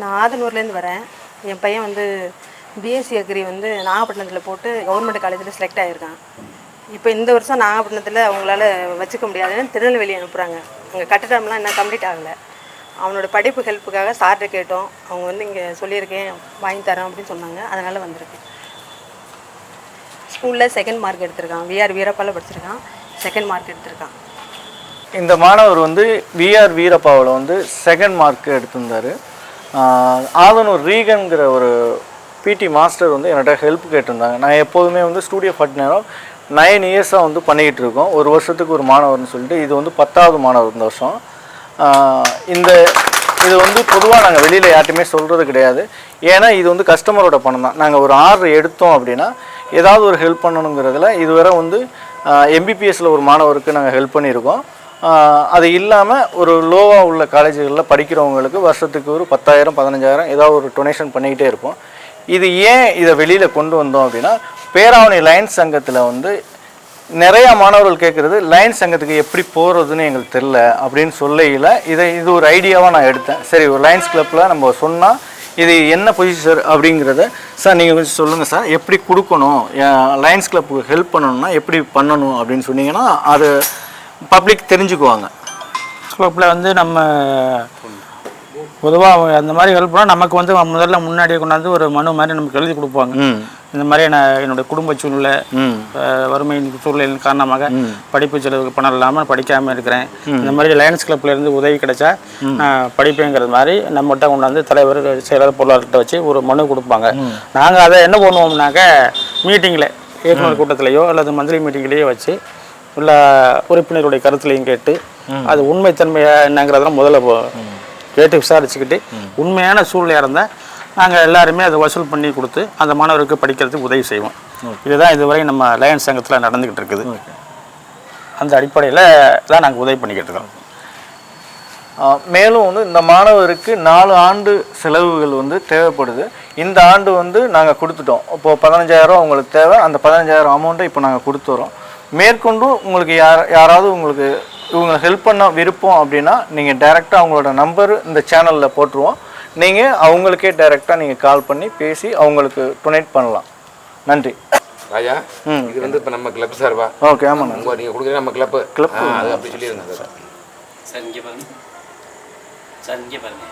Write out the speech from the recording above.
நான் ஆதனூர்லேருந்து வரேன். என் பையன் வந்து பிஎஸ்சி அக்ரி வந்து நாகப்பட்டினத்தில் போட்டு கவர்மெண்ட் காலேஜில் செலக்ட் ஆகியிருக்கான் இப்போ இந்த வருஷம் நாகப்பட்டினத்தில் அவங்களால வச்சுக்க முடியாதுன்னு திருநெல்வேலி அனுப்புகிறாங்க அங்கே கட்டிடம்லாம் இன்னும் கம்ப்ளீட் ஆகலை. அவனோட படிப்பு ஹெல்ப்புக்காக சார்கிட்ட கேட்டோம். அவங்க வந்து இங்கே சொல்லியிருக்கேன் வாங்கி தரேன் அப்படின்னு சொன்னாங்க. அதனால் வந்திருக்கேன். ஸ்கூலில் செகண்ட் மார்க் எடுத்திருக்கான். விஆர் வீரப்பாவில் படிச்சிருக்கான். செகண்ட் மார்க் எடுத்திருக்கான். இந்த மாணவர் வந்து விஆர் வீரப்பாவில் வந்து செகண்ட் மார்க் எடுத்திருந்தார். ஆதனூர் ரீகன்கிற ஒரு பிடி மாஸ்டர் வந்து என்கிட்ட ஹெல்ப் கேட்டிருந்தாங்க. நான் எப்போதுமே வந்து ஸ்டூடியோ ஃபார்ட்டி நைன் இயர்ஸாக வந்து பண்ணிக்கிட்டு இருக்கோம். ஒரு வருஷத்துக்கு ஒரு மாணவர்னு சொல்லிட்டு இது வந்து பத்தாவது மாணவர் இந்த வருஷம். இந்த இது வந்து பொதுவாக நாங்கள் வெளியில் யார்ட்டுமே சொல்கிறது கிடையாது. ஏன்னா இது வந்து கஸ்டமரோட பணம் தான். நாங்கள் ஒரு ஆர்டர் எடுத்தோம் அப்படின்னா ஏதாவது ஒரு ஹெல்ப் பண்ணணுங்கிறதுல இதுவரை வந்து எம்பிபிஎஸ்சில் ஒரு மாணவருக்கு நாங்கள் ஹெல்ப் பண்ணியிருக்கோம். அது இல்லாமல் ஒரு லோவாக உள்ள காலேஜுகளில் படிக்கிறவங்களுக்கு வருஷத்துக்கு ஒரு பத்தாயிரம் பதினஞ்சாயிரம் ஏதாவது ஒரு டொனேஷன் பண்ணிக்கிட்டே இருப்போம். இது ஏன் இதை வெளியில் கொண்டு வந்தோம் அப்படின்னா பேராவணி லைன்ஸ் சங்கத்தில் வந்து நிறையா மாணவர்கள் கேட்குறது லயன்ஸ் சங்கத்துக்கு எப்படி போகிறதுன்னு எங்களுக்கு தெரில அப்படின்னு சொல்லையில் இதை இது ஒரு ஐடியாவாக நான் எடுத்தேன். சரி ஒரு லைன்ஸ் கிளப்பில் நம்ம சொன்னால் இது என்ன பொசிஷன் சார் அப்படிங்கிறத சார் நீங்கள் கொஞ்சம் சொல்லுங்கள் சார் எப்படி கொடுக்கணும்? லைன்ஸ் கிளப்புக்கு ஹெல்ப் பண்ணணும்னா எப்படி பண்ணணும் அப்படின்னு சொன்னீங்கன்னா அது பப்ளிக் தெரிஞ்சுக்குவாங்க. கிளப்பில் வந்து நம்ம பொதுவாக அந்த மாதிரி ஹெல்ப் பண்ணால் நமக்கு வந்து முதல்ல முன்னாடியே கொண்டாந்து ஒரு மனு மாதிரி நமக்கு எழுதி கொடுப்பாங்க. இந்த மாதிரி நான் என்னுடைய குடும்ப சூழ்நிலை ம். அஹ், வறுமை சூழ்நிலையின் காரணமாக படிப்பு செலவுக்கு பணம் இல்லாமல் படிக்காமல் இருக்கிறேன். இந்த மாதிரி லயன்ஸ் கிளப்ல இருந்து உதவி கிடைச்சா நான் படிப்பேங்கிறது மாதிரி நம்மகிட்ட கொண்டாந்து தலைவர் செயலர் பொருளாளர்கிட்ட வச்சு ஒரு மனு கொடுப்பாங்க. நாங்கள் அதை என்ன பண்ணுவோம்னாக்க மீட்டிங்கில் இயக்குனர் கூட்டத்திலேயோ அல்லது மந்திரி மீட்டிங்லேயோ வச்சு உள்ள உறுப்பினருடைய கருத்துலையும் கேட்டு அது உண்மைத்தன்மையா என்னங்கிறதெல்லாம் முதல்ல கேட்டு விசாரிச்சுக்கிட்டு உண்மையான சூழ்நிலையாக இருந்தால் நாங்கள் எல்லாருமே அதை வசூல் பண்ணி கொடுத்து அந்த மாணவருக்கு படிக்கிறதுக்கு உதவி செய்வோம். இதுதான் இதுவரை நம்ம லயன்ஸ் சங்கத்தில் நடந்துக்கிட்டு இருக்குது. அந்த அடிப்படையில் தான் நாங்கள் உதவி பண்ணிக்கிட்டு இருக்கோம். மேலும் வந்து இந்த மாணவருக்கு நாலு ஆண்டு செலவுகள் வந்து தேவைப்படுது. இந்த ஆண்டு வந்து நாங்கள் கொடுத்துட்டோம். இப்போது பதினஞ்சாயிரம் உங்களுக்கு தேவை. அந்த பதினஞ்சாயிரம் அமௌண்ட்டை இப்போ நாங்கள் கொடுத்துறோம். மேற்கொண்டும் உங்களுக்கு யார் யாராவது உங்களுக்கு இவங்க ஹெல்ப் பண்ண விருப்பம் அப்படின்னா நீங்கள் டைரெக்டாக அவங்களோட நம்பர் இந்த சேனலில் போட்டுருவோம். நீங்கள் அவங்களுக்கே டைரெக்டாக நீங்கள் கால் பண்ணி பேசி அவங்களுக்கு டொனேட் பண்ணலாம். நன்றி. ராஜா இது வந்து இப்போ நம்ம கிளப் சார்பா? ஓகே ஆமாண்ணா உங்க நீங்கள் கொடுக்குறது நம்ம கிளப்பு Club. அது அப்படி சொல்லியிருந்தேன் சார். சார் இங்கே பாருங்க. சார் இங்கே பாருங்க.